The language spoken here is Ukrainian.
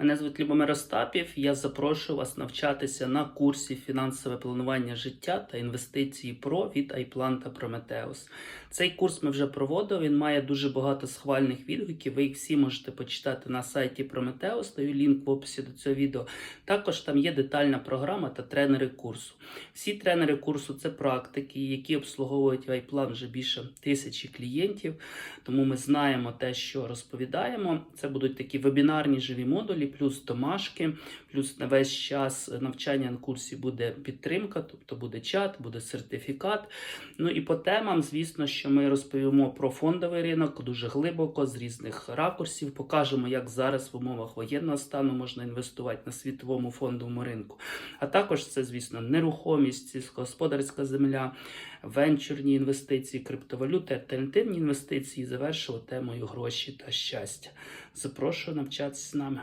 Мене звуть Любомир Остапів. Я запрошую вас навчатися на курсі фінансове планування життя та інвестиції ПРО від iPlan та Prometheus. Цей курс ми вже проводили. Він має дуже багато схвальних відгуків. Ви їх всі можете почитати на сайті Prometheus. Даю лінк в описі до цього відео. Також там є детальна програма та тренери курсу. Всі тренери курсу це практики, які обслуговують iPlan вже більше тисячі клієнтів. Тому ми знаємо те, що розповідаємо. Це будуть такі вебінарні живі модулі, плюс домашки, плюс на весь час навчання на курсі буде підтримка, тобто буде чат, буде сертифікат. Ну і по темам, звісно, що ми розповімо про фондовий ринок дуже глибоко, з різних ракурсів. Покажемо, як зараз в умовах воєнного стану можна інвестувати на світовому фондовому ринку. А також це, звісно, нерухомість, сільськогосподарська земля, венчурні інвестиції, криптовалюти, альтернативні інвестиції. Завершили темою гроші та щастя. Запрошую навчатися з нами.